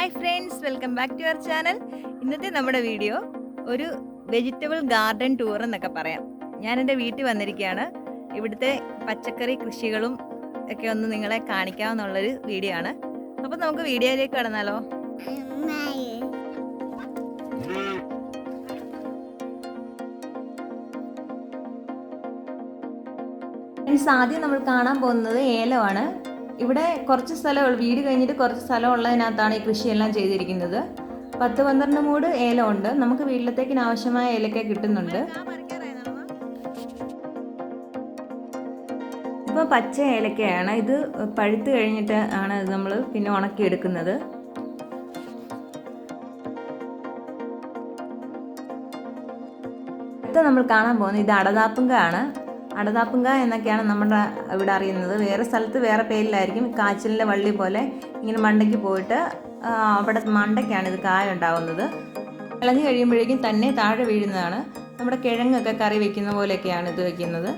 Hi friends welcome back to our channel ഇന്നത്തെ നമ്മുടെ video ഒരു വെജിറ്റബിൾ ഗാർഡൻ ടൂർ എന്നൊക്കെ പറയാം. ഞാൻ എന്റെ വീട്ടിൽ വന്നിരിക്കുകയാണ്. ഇവിടുത്തെ പച്ചക്കറി കൃഷികളും ഒക്കെ ഒന്ന് നിങ്ങളെ കാണിക്കാമെന്നുള്ളൊരു വീഡിയോ ആണ്. അപ്പം നമുക്ക് വീഡിയോയിലേക്ക് കടന്നാലോ? ആദ്യം നമ്മൾ കാണാൻ പോകുന്നത് ഏലമാണ് ഇവിടെ കുറച്ച് സ്ഥലം വീട് കഴിഞ്ഞിട്ട് കുറച്ച് സ്ഥലം ഉള്ളതിനകത്താണ് ഈ കൃഷിയെല്ലാം ചെയ്തിരിക്കുന്നത്. പത്ത് പന്ത്രണ്ട് മൂട് ഉണ്ട്. നമുക്ക് വീട്ടിലത്തേക്കിന് ആവശ്യമായ ഏലക്ക കിട്ടുന്നുണ്ട്. ഇപ്പോൾ പച്ച ഏലക്കയാണ്. ഇത് പഴുത്ത് കഴിഞ്ഞിട്ട് ആണ് നമ്മൾ പിന്നെ ഉണക്കിയെടുക്കുന്നത്. അടുത്ത നമ്മൾ കാണാൻ പോകുന്നത് ഇത് അടതാപ്പുങ്ക ആണ് അടതാപ്പുങ്ക എന്നൊക്കെയാണ് നമ്മുടെ ഇവിടെ അറിയുന്നത്. വേറെ സ്ഥലത്ത് വേറെ പേരിലായിരിക്കും കാച്ചിലിന്റെ വള്ളി പോലെ ഇങ്ങനെ മണ്ടയ്ക്ക് പോയിട്ട് അവിടെ മണ്ടയ്ക്കാണ് ഇത് കായ ഉണ്ടാവുന്നത്. ഇളഞ്ഞു കഴിയുമ്പോഴേക്കും തന്നെ താഴെ വീഴുന്നതാണ്. നമ്മുടെ കിഴങ്ങൊക്കെ കറി വെക്കുന്ന പോലെയൊക്കെയാണ് ഇത് വെക്കുന്നത്.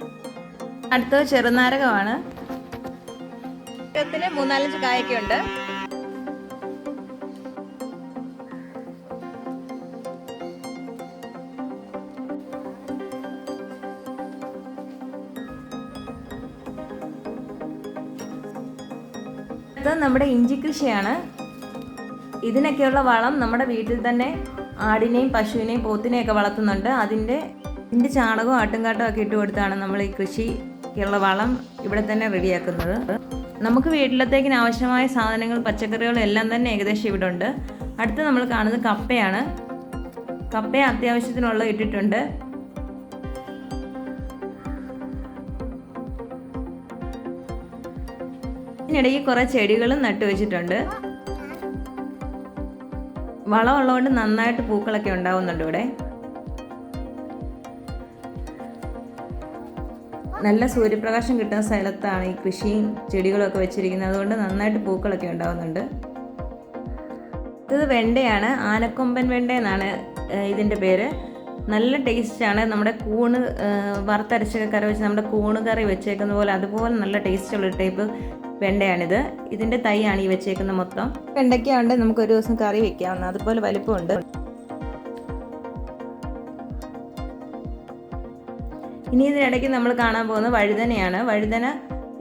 അടുത്തത് ചെറുനാരകമാണ്. മൂന്നാലഞ്ച് കായൊക്കെ ഉണ്ട്. ഇത് നമ്മുടെ ഇഞ്ചി കൃഷിയാണ്. ഇതിനൊക്കെയുള്ള വളം നമ്മുടെ വീട്ടിൽ തന്നെ ആടിനെയും പശുവിനെയും പോത്തിനെയൊക്കെ വളർത്തുന്നുണ്ട്. അതിന്റെ ഇതിന്റെ ചാണകവും ആട്ടുംകാട്ടവും ഒക്കെ ഇട്ട് കൊടുത്താണ് നമ്മൾ ഈ കൃഷിക്കുള്ള വളം ഇവിടെ തന്നെ റെഡിയാക്കുന്നത്. നമുക്ക് വീട്ടിലത്തേക്കിന് ആവശ്യമായ സാധനങ്ങൾ പച്ചക്കറികളും എല്ലാം തന്നെ ഏകദേശം ഇവിടെ ഉണ്ട്. അടുത്ത് നമ്മൾ കാണുന്നത് കപ്പയാണ്. കപ്പ അത്യാവശ്യത്തിനുള്ള ഇട്ടിട്ടുണ്ട്. ഇതിനിടയിൽ കുറേ ചെടികളും നട്ടു വെച്ചിട്ടുണ്ട്. വളം ഉള്ളതുകൊണ്ട് നന്നായിട്ട് പൂക്കളൊക്കെ ഉണ്ടാവുന്നുണ്ട് ഇവിടെ. നല്ല സൂര്യപ്രകാശം കിട്ടുന്ന സ്ഥലത്താണ് ഈ കൃഷിയും ചെടികളും ഒക്കെ വെച്ചിരിക്കുന്നത്. അതുകൊണ്ട് നന്നായിട്ട് പൂക്കളൊക്കെ ഉണ്ടാവുന്നുണ്ട്. ഇത് വെണ്ടയാണ്. ആനക്കൊമ്പൻ വെണ്ട എന്നാണ് ഇതിന്റെ പേര്. നല്ല ടേസ്റ്റാണ്. നമ്മുടെ കൂണ് വറുത്തരച്ച വറുത്തരച്ചൊക്കെ കറി വെച്ച് നമ്മുടെ കൂണ് കറി വെച്ചേക്കുന്ന പോലെ അതുപോലെ നല്ല ടേസ്റ്റുള്ള ടൈപ്പ് വെണ്ടയാണിത്. ഇതിന്റെ തൈയാണ് ഈ വെച്ചേക്കുന്ന മൊത്തം. വെണ്ടയ്ക്കാണ്ട് നമുക്ക് ഒരു ദിവസം കറി വെക്കാവുന്ന അതുപോലെ വലിപ്പമുണ്ട്. ഇനി ഇതിനിടയ്ക്ക് നമ്മൾ കാണാൻ പോകുന്നത് വഴുതനയാണ്. വഴുതന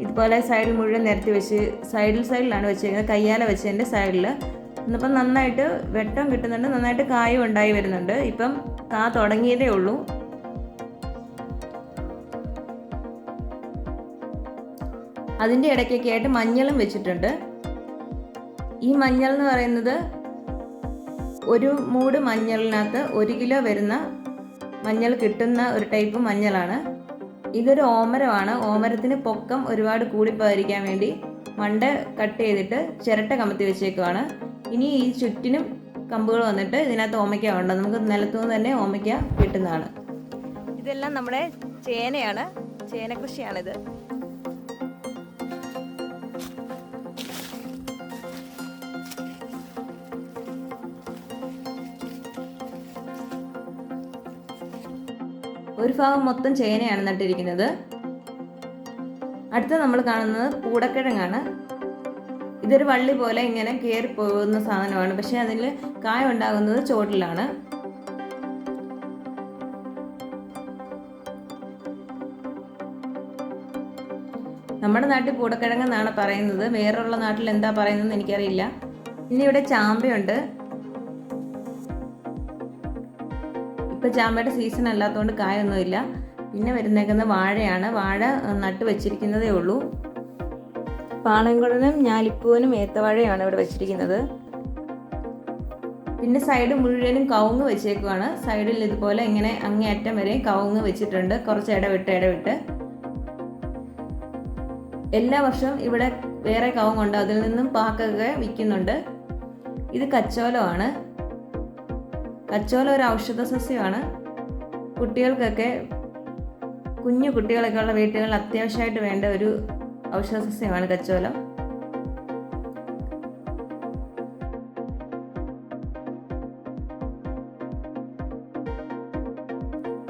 ഇതുപോലെ സൈഡിൽ മുഴുവൻ നിരത്തി വെച്ച് സൈഡിൽ സൈഡിലാണ് വെച്ചേക്കുന്നത്. കയ്യാല വെച്ചതിന്റെ സൈഡിൽ ഇന്നിപ്പം നന്നായിട്ട് വെട്ടം കിട്ടുന്നുണ്ട്. നന്നായിട്ട് കായും ഉണ്ടായി വരുന്നുണ്ട്. ഇപ്പം കാ തുടങ്ങിയതേ ഉള്ളൂ. അതിന്റെ ഇടയ്ക്കൊക്കെ ആയിട്ട് മഞ്ഞളും വെച്ചിട്ടുണ്ട്. ഈ മഞ്ഞൾ എന്ന് പറയുന്നത് ഒരു മൂട് മഞ്ഞളിനകത്ത് ഒരു കിലോ വരുന്ന മഞ്ഞൾ കിട്ടുന്ന ഒരു ടൈപ്പ് മഞ്ഞളാണ്. ഇതൊരു ഓമരമാണ്. ഓമരത്തിന് പൊക്കം ഒരുപാട് കൂടിപ്പോയിരിക്കാൻ വേണ്ടി മണ്ട കട്ട് ചെയ്തിട്ട് ചിരട്ട കമത്തി വെച്ചേക്കുവാണ്. ഇനി ഈ ചുറ്റിനും കമ്പുകൾ വന്നിട്ട് ഇതിനകത്ത് ഓമയ്ക്ക ഉണ്ട് നമുക്ക് നിലത്തുനിന്ന് തന്നെ ഓമയ്ക്ക കിട്ടുന്നതാണ്. ഇതെല്ലാം നമ്മുടെ ചേനയാണ്. ചേന കൃഷിയാണിത് ഒരു ഭാഗം മൊത്തം ചേനയാണ് നട്ടിരിക്കുന്നത്. അടുത്ത നമ്മൾ കാണുന്നത് കൂടക്കിഴങ്ങാണ് ഇതൊരു വള്ളി പോലെ ഇങ്ങനെ കയറി പോകുന്ന സാധനമാണ്. പക്ഷെ അതിൽ കായ ഉണ്ടാകുന്നത് ചോട്ടിലാണ് നമ്മുടെ നാട്ടിൽ കൂടക്കിഴങ്ങെന്നാണ് പറയുന്നത്. വേറെയുള്ള നാട്ടിൽ എന്താ പറയുന്നതെന്ന് എനിക്കറിയില്ല. ഇനി ഇവിടെ ചാമ്പയുണ്ട്. ഇപ്പൊ ചാമ്പയുടെ സീസൺ അല്ലാത്തതുകൊണ്ട് കായൊന്നുമില്ല. പിന്നെ വരുന്നേക്കുന്ന വാഴയാണ്. വാഴ നട്ട് വെച്ചിരിക്കുന്നതേ ഉള്ളൂ. പാളയംകുടനും ഞാലിപ്പൂവനും ഏത്തവാഴയാണ് ഇവിടെ വെച്ചിരിക്കുന്നത്. പിന്നെ സൈഡ് മുഴുവനും കവുങ്ങ് വെച്ചേക്കുവാണ്. സൈഡിൽ ഇതുപോലെ ഇങ്ങനെ അങ്ങേയറ്റം വരെ കവുങ്ങ് വെച്ചിട്ടുണ്ട്. കുറച്ച് ഇടവിട്ട് ഇടവിട്ട്. എല്ലാ വർഷവും ഇവിടെ വേറെ കവുങ്ങുണ്ട്. അതിൽ നിന്നും പാക്കൊക്കെ വിൽക്കുന്നുണ്ട്. ഇത് കച്ചോലമാണ്. കച്ചോല ഒരു ഔഷധ സസ്യമാണ് കുട്ടികൾക്കൊക്കെ കുഞ്ഞു കുട്ടികളൊക്കെ ഉള്ള വീട്ടുകളിൽ അത്യാവശ്യമായിട്ട് വേണ്ട ഒരു ഔഷധ സസ്യമാണ് കച്ചോലം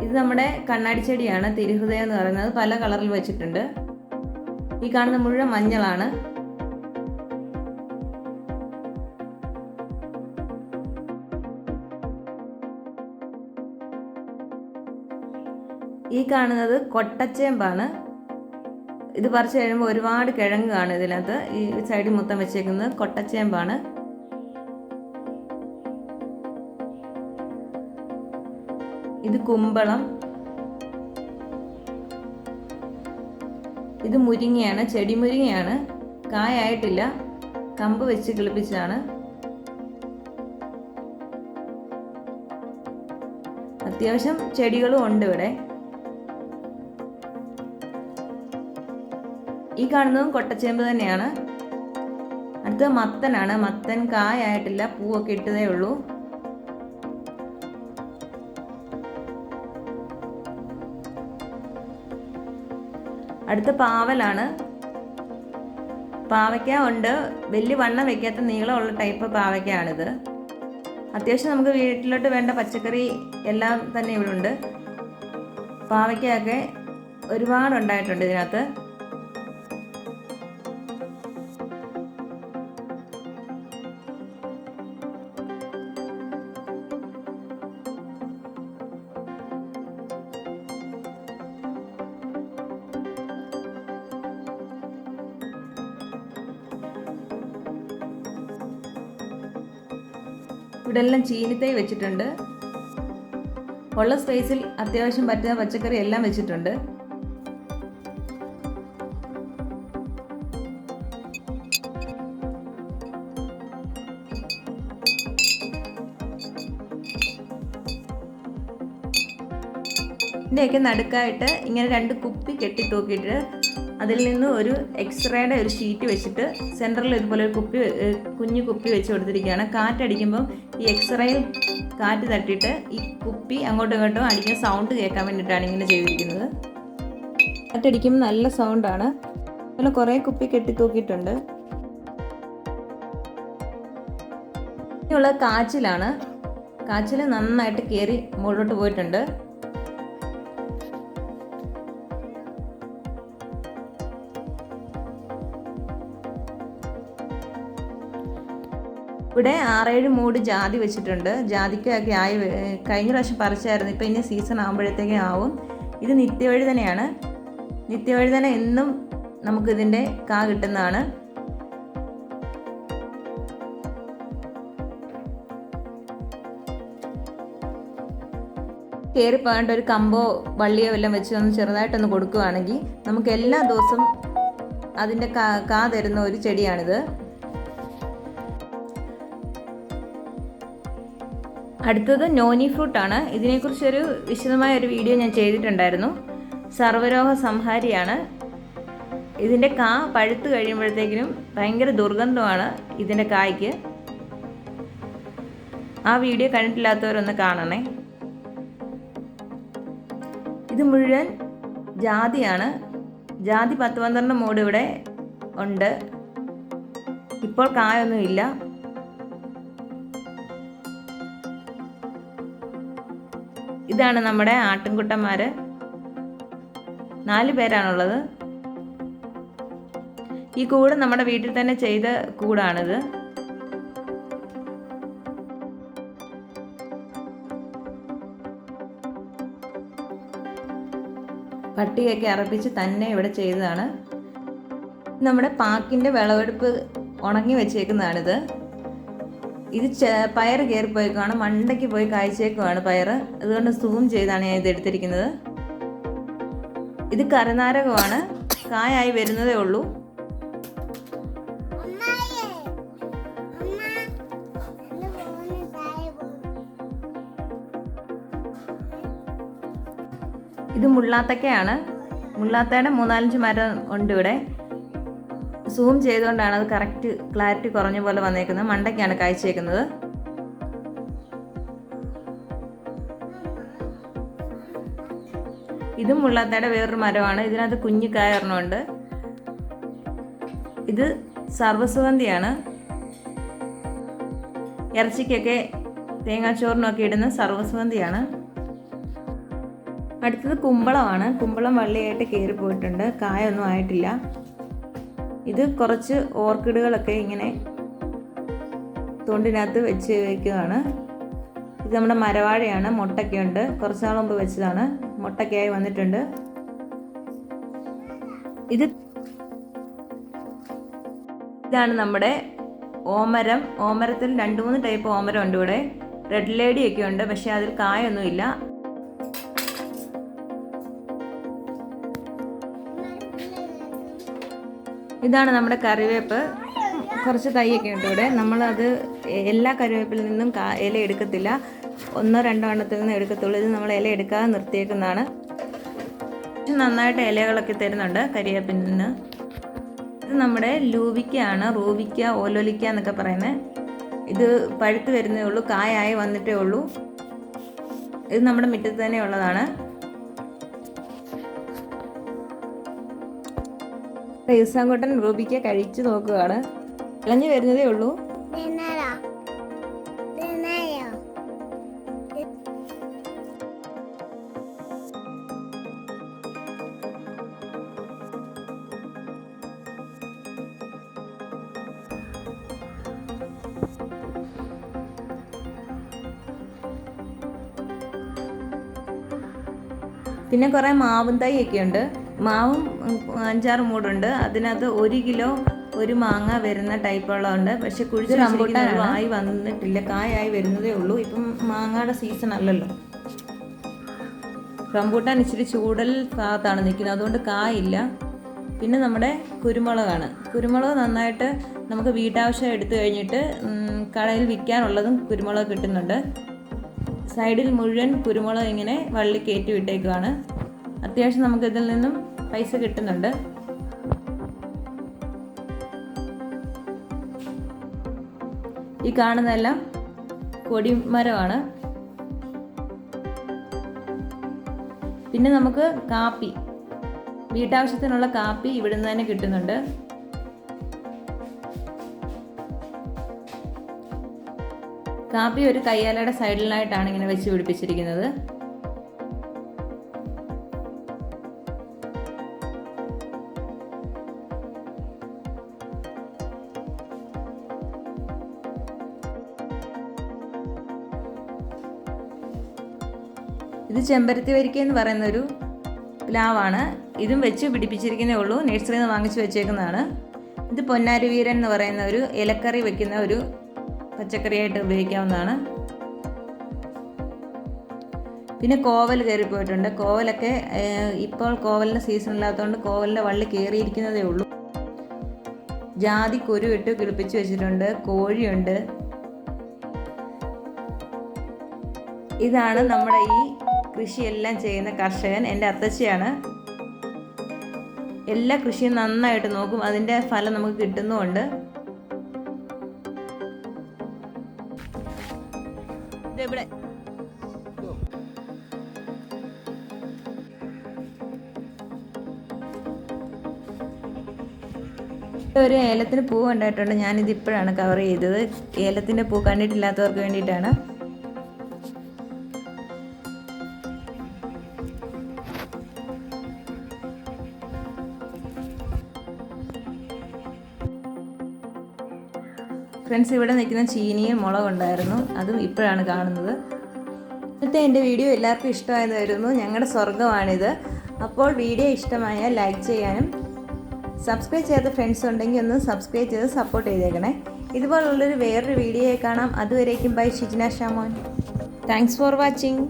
ഇത് നമ്മുടെ കണ്ണാടി ചെടിയാണ് തിരുഹൃദയം എന്ന് പറയുന്നത്. പല കളറിൽ വെച്ചിട്ടുണ്ട്. ഈ കാണുന്ന മുഴുവൻ മഞ്ഞളാണ്. ഈ കാണുന്നത് കൊട്ടച്ചേമ്പാണ്. ഇത് പറിച്ചു കഴിയുമ്പോൾ ഒരുപാട് കിഴങ്ങ് കാണും ഇതിനകത്ത്. ഈ സൈഡിൽ മൊത്തം വെച്ചേക്കുന്നത് കൊട്ടച്ചേമ്പാണ്. ഇത് കുമ്പളം. ഇത് മുരിങ്ങയാണ് ചെടി മുരിങ്ങയാണ് കായായിട്ടില്ല. കമ്പ് വെച്ച് കിളിപ്പിച്ചതാണ്. അത്യാവശ്യം ചെടികളും ഉണ്ട് ഇവിടെ. ഈ കാണുന്നതും കൊട്ടച്ചേമ്പ് തന്നെയാണ്. അടുത്ത മത്തനാണ്. മത്തൻ കായായിട്ടില്ല. പൂവൊക്കെ ഇട്ടതേ ഉള്ളൂ. അടുത്ത പാവലാണ്. പാവയ്ക്ക ഉണ്ട്. വലിയ വണ്ണം വെക്കാത്ത നീളമുള്ള ടൈപ്പ് പാവയ്ക്കാണിത്. അത്യാവശ്യം നമുക്ക് വീട്ടിലോട്ട് വേണ്ട പച്ചക്കറി എല്ലാം തന്നെ ഇവിടെ ഉണ്ട് പാവയ്ക്കൊക്കെ ഒരുപാടുണ്ടായിട്ടുണ്ട് ഇതിനകത്ത്. ഇവിടെ എല്ലാം ചീനിത്തൈ വെച്ചിട്ടുണ്ട്. ഉള്ള സ്പേസിൽ അത്യാവശ്യം പറ്റുന്ന പച്ചക്കറി എല്ലാം വെച്ചിട്ടുണ്ട്. ഇതിന്റെയൊക്കെ നടുക്കായിട്ട് ഇങ്ങനെ രണ്ട് കുപ്പി കെട്ടി തൂക്കിയിട്ട് അതിൽ നിന്ന് ഒരു എക്സ്റേയുടെ ഒരു ഷീറ്റ് വെച്ചിട്ട് സെന്ററിൽ ഇതുപോലെ ഒരു കുപ്പി കുഞ്ഞു കുപ്പി വെച്ച് കൊടുത്തിരിക്കുകയാണ്. കാറ്റടിക്കുമ്പോൾ ഈ എക്സ്റേയിൽ കാറ്റ് തട്ടിയിട്ട് ഈ കുപ്പി അങ്ങോട്ടും ഇങ്ങോട്ടും അടിക്കുന്ന സൗണ്ട് കേൾക്കാൻ വേണ്ടിയിട്ടാണ് ഇങ്ങനെ ചെയ്തിരിക്കുന്നത്. കാറ്റടിക്കുമ്പോൾ നല്ല സൗണ്ടാണ് അതുപോലെ കുറേ കുപ്പി കെട്ടിത്തൂക്കിയിട്ടുണ്ട്. ഇനിയുള്ള കാച്ചിലാണ്. കാച്ചിൽ നന്നായിട്ട് കയറി മുകളിലോട്ട് പോയിട്ടുണ്ട്. ഇവിടെ ആറേഴ് മൂട് ജാതി വെച്ചിട്ടുണ്ട്. ജാതിക്കൊക്കെ ആയി കഴിഞ്ഞ പ്രാവശ്യം പറിച്ചായിരുന്നു. ഇപ്പം ഇനി സീസൺ ആകുമ്പോഴത്തേക്കും ആവും. ഇത് നിത്യവഴുതനയാണ് തന്നെ എന്നും നമുക്കിതിന്റെ കാ കിട്ടുന്നതാണ്. കയറി പോകേണ്ട ഒരു കമ്പോ വള്ളിയോ എല്ലാം വെച്ച് ഒന്ന് ചെറുതായിട്ടൊന്ന് കൊടുക്കുകയാണെങ്കിൽ നമുക്ക് എല്ലാ ദിവസവും അതിന്റെ കാ കാ തരുന്ന ഒരു ചെടിയാണിത്. അടുത്തത് നോനി ഫ്രൂട്ടാണ് ഇതിനെക്കുറിച്ചൊരു വിശദമായ ഒരു വീഡിയോ ഞാൻ ചെയ്തിട്ടുണ്ടായിരുന്നു. സർവരോഹ സംഹാരിയാണ്. ഇതിന്റെ കാ പഴുത്ത് കഴിയുമ്പോഴത്തേക്കിനും ഭയങ്കര ദുർഗന്ധമാണ് ഇതിന്റെ കായ്ക്ക്. ആ വീഡിയോ കണ്ടിട്ടില്ലാത്തവരൊന്ന് കാണണേ. ഇത് മുഴുവൻ ജാതിയാണ്. ജാതി പത്ത് പന്ത്രണ്ട് മൂട് ഇവിടെ ഉണ്ട്. ഇപ്പോൾ കായൊന്നുമില്ല. ഇതാണ് നമ്മുടെ ആട്ടിൻകുട്ടന്മാര്. നാല് പേരാണുള്ളത്. ഈ കൂട് നമ്മുടെ വീട്ടിൽ തന്നെ ചെയ്ത കൂടാണിത്. പട്ടിയൊക്കെ അറപ്പിച്ച് തന്നെ ഇവിടെ ചെയ്തതാണ്. നമ്മുടെ പാക്കിന്റെ വിളവെടുപ്പ് ഉണങ്ങി വെച്ചേക്കുന്നതാണിത്. ഇത് പയർ കയറിപ്പോയേക്കാണ് മണ്ടയ്ക്ക് പോയി കായ്ച്ചേക്കുവാണ് പയർ. അതുകൊണ്ട് സൂം ചെയ്താണ് ഞാൻ ഇത് എടുത്തിരിക്കുന്നത്. ഇത് കരനാരകമാണ്. കായായി വരുന്നതേ ഉള്ളൂ. ഇത് മുള്ളാത്തക്കയാണ്. മുള്ളാത്തയുടെ മൂന്നാലഞ്ച് മരം ഉണ്ട് ഇവിടെ. സൂം ചെയ്തുകൊണ്ടാണ് അത് കറക്റ്റ് ക്ലാരിറ്റി കുറഞ്ഞ പോലെ വന്നേക്കുന്നത്. മണ്ടയ്ക്കാണ് കാഴ്ചയേക്കുന്നത് ഇതും മുള്ളാത്തയുടെ വേറൊരു മരമാണ്. ഇതിനകത്ത് കുഞ്ഞു കായ ഇത് സർവസുഗന്ധിയാണ്. ഇറച്ചിക്കൊക്കെ തേങ്ങാച്ചോറിനൊക്കെ ഇടുന്ന സർവസുഗന്ധിയാണ്. അടുത്തത് കുമ്പളമാണ്. കുമ്പളം വള്ളിയായിട്ട് കയറി പോയിട്ടുണ്ട് കായൊന്നും ആയിട്ടില്ല. ഇത് കുറച്ച് ഓർക്കിഡുകളൊക്കെ ഇങ്ങനെ തൊണ്ടിനകത്ത് വെച്ച് വയ്ക്കുകയാണ് ഇത് നമ്മുടെ മരവാഴയാണ് മുട്ടയ്ക്കുണ്ട്. കുറച്ച് നാൾ മുമ്പ് വെച്ചതാണ്. മുട്ടയ്ക്കായി വന്നിട്ടുണ്ട്. ഇത് ഇതാണ് നമ്മുടെ ഓമരം. ഓമരത്തിൽ രണ്ട് മൂന്ന് ടൈപ്പ് ഓമരം ഉണ്ട് ഇവിടെ. റെഡ് ലേഡി ഒക്കെ ഉണ്ട് പക്ഷേ അതിൽ കായൊന്നുമില്ല. ഇതാണ് നമ്മുടെ കറിവേപ്പ്. കുറച്ച് തൈയൊക്കെ ഉണ്ട് ഇവിടെ. നമ്മളത് എല്ലാ കറിവേപ്പിൽ നിന്നും ഇല എടുക്കത്തില്ല. ഒന്നോ രണ്ടോ എണ്ണത്തിൽ നിന്ന് എടുക്കത്തുള്ളൂ. ഇത് നമ്മൾ ഇല എടുക്കാതെ നിർത്തിയേക്കുന്നതാണ്. നന്നായിട്ട് ഇലകളൊക്കെ തരുന്നുണ്ട് കരിവേപ്പിൽ നിന്ന്. ഇത് നമ്മുടെ ലൂവിക്കയാണ്. റൂബിക്ക ഓലോലിക്ക എന്നൊക്കെ പറയുന്നത്. ഇത് പഴുത്ത് വരുന്നേ ഉള്ളൂ. കായായി വന്നിട്ടേ ഉള്ളൂ. ഇത് നമ്മുടെ മുറ്റത്ത് തന്നെ ഉള്ളതാണ്. ഈസാങ്കോട്ടൻ റൂബിക്ക കഴിച്ചു നോക്കുകയാണ്. ഇളഞ്ഞു വരുന്നതേ ഉള്ളൂ. പിന്നെ കുറേ മാവും തൈയൊക്കെ ഉണ്ട്. മാവും അഞ്ചാറ് മൂടുണ്ട്. അതിനകത്ത് ഒരു കിലോ ഒരു മാങ്ങ വരുന്ന ടൈപ്പുള്ളതുണ്ട് പക്ഷെ കുഴിച്ച് റംബൂട്ടാൻ ആയി വന്നിട്ടില്ല. കായായി വരുന്നതേ ഉള്ളൂ. ഇപ്പം മാങ്ങയുടെ സീസൺ അല്ലല്ലോ. റംബൂട്ടാൻ ഇച്ചിരി ചൂടൽ ഭാഗത്താണ് നിൽക്കുന്നത്. അതുകൊണ്ട് കായില്ല. പിന്നെ നമ്മുടെ കുരുമുളകാണ്. കുരുമുളക് നന്നായിട്ട് നമുക്ക് വീട്ടാവശ്യം എടുത്തു കഴിഞ്ഞിട്ട് കടയിൽ വിൽക്കാനുള്ളതും കുരുമുളക് കിട്ടുന്നുണ്ട്. സൈഡിൽ മുഴുവൻ കുരുമുളക് ഇങ്ങനെ വള്ളി കയറ്റി വിട്ടേക്കുവാണ്. അത്യാവശ്യം നമുക്ക് ഇതിൽ നിന്നും പൈസ കിട്ടുന്നുണ്ട്. ഈ കാണുന്നതെല്ലാം കൊടിമരമാണ്. പിന്നെ നമുക്ക് കാപ്പി. വീട്ടാവശ്യത്തിനുള്ള കാപ്പി ഇവിടുന്ന് തന്നെ കിട്ടുന്നുണ്ട്. കാപ്പി ഒരു കയ്യാലയുടെ സൈഡിലായിട്ടാണ് ഇങ്ങനെ വെച്ച് പിടിപ്പിച്ചിരിക്കുന്നത്. ഇത് ചെമ്പരത്തി വരിക്ക എന്ന് പറയുന്ന ഒരു പ്ലാവാണ്. ഇതും വെച്ച് പിടിപ്പിച്ചിരിക്കുന്നേ ഉള്ളൂ. നേഴ്സറിയിൽ നിന്ന് വാങ്ങിച്ചു വെച്ചേക്കുന്നതാണ്. ഇത് പൊന്നാരുവീരൻ എന്ന് പറയുന്ന ഒരു ഇലക്കറി വെക്കുന്ന ഒരു പച്ചക്കറിയായിട്ട് ഉപയോഗിക്കാവുന്നതാണ്. പിന്നെ കോവൽ കയറി പോയിട്ടുണ്ട്. കോവലൊക്കെ ഇപ്പോൾ കോവലിന്റെ സീസൺ ഇല്ലാത്തതുകൊണ്ട് കോവലിന്റെ വള്ളി കയറിയിരിക്കുന്നതേ ഉള്ളൂ. ജാതി കുരു ഇട്ട് കിളിപ്പിച്ച് വെച്ചിട്ടുണ്ട്. കോഴിയുണ്ട്. ഇതാണ് നമ്മുടെ ഈ കൃഷിയെല്ലാം ചെയ്യുന്ന കർഷകൻ എന്റെ അത്തച്ചയാണ്. എല്ലാ കൃഷിയും നന്നായിട്ട് നോക്കും. അതിന്റെ ഫലം നമുക്ക് കിട്ടുന്നുമുണ്ട്. ഒരു ഏലത്തിന് പൂ ഉണ്ടായിട്ടുണ്ട്. ഞാനിത് ഇപ്പോഴാണ് കവർ ചെയ്തത്. ഏലത്തിന്റെ പൂ കണ്ടിട്ടില്ലാത്തവർക്ക് വേണ്ടിയിട്ടാണ്. ഫ്രണ്ട്സ് ഇവിടെ നിൽക്കുന്ന ചീനിയും മുളകും ഉണ്ടായിരുന്നു. അതും ഇപ്പോഴാണ് കാണുന്നത്. ഇന്നത്തെ എന്റെ വീഡിയോ എല്ലാവർക്കും ഇഷ്ടമായെന്ന് വരുന്നു ഞങ്ങളുടെ സ്വർഗമാണിത് അപ്പോൾ വീഡിയോ ഇഷ്ടമായാൽ ലൈക്ക് ചെയ്യാനും സബ്സ്ക്രൈബ് ചെയ്ത ഫ്രണ്ട്സ് ഉണ്ടെങ്കിൽ ഒന്ന് സബ്സ്ക്രൈബ് ചെയ്ത് സപ്പോർട്ട് ചെയ്തേക്കണേ. ഇതുപോലുള്ളൊരു വേറൊരു വീഡിയോയെ കാണാം. അതുവരേക്കും bye Shijina Shamon. Thanks for watching